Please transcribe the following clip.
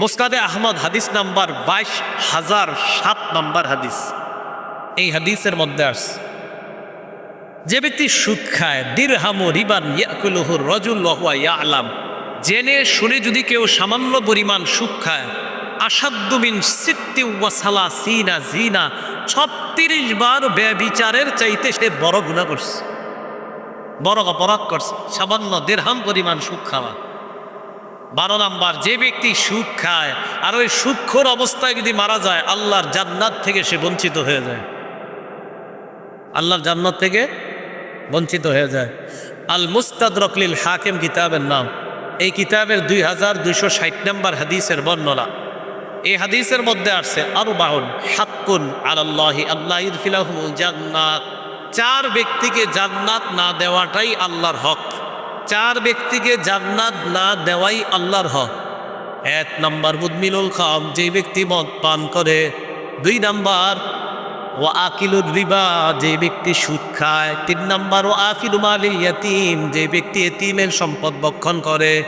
মুস্কাদে আহমদ হাদিস নাম্বার বাইশ হাজার সাত নম্বর হাদিস। এই হাদিসের মধ্যে আসছে, যে ব্যক্তি সুদ খায়, দিরহামু রিবান রজুল ওয়া ইয়ালাম, জেনে শুনে যদি কেউ সামান্য পরিমাণ সুদ খায় আসাদ্দুমিন সিত্তি ওয়াসালা সিনা জিনা ছত্রিশ বার ব্যবিচারের চাইতে সে বড় গুণা করছে, বড় অপরাধ করছে, সামান্য দেড়হাম পরিমাণ সুখ খাওয়া। বারো নাম্বার, যে ব্যক্তি সুখ খায়, আর ওই সুক্ষর অবস্থায় যদি মারা যায়, আল্লাহর জান্নাত থেকে সে বঞ্চিত হয়ে যায়। আল্লাহর জান্নাত থেকে বঞ্চিত হয়ে যায়। আল মুস্তাদ রকলিল হাকিম কিতাবের নাম। এই কিতাবের দুই হাজার দুইশো ষাট নম্বর হাদিসের বর্ণনা। এই হাদিসের মধ্যে আসছে আরও বাহন হাক্কুন আল্লাহি আল্লাহ ইরফিলাহুল জান্নাত। চার ব্যক্তিকে জান্নাত না দেওয়াটাই আল্লাহর হক। চার ব্যক্তিকে জান্নাত না দেওয়াই আল্লাহর হক। এক নম্বর মুদমিনুল খাম, যে ব্যক্তি মদ পান করে। দুই নম্বর ও আকিলুর রিবা, যে ব্যক্তি সুদ খায়। তিন নম্বর ও আফিরুমাল ইয়াতিম, যে ব্যক্তি এতিমের সম্পদ বক্ষণ করে।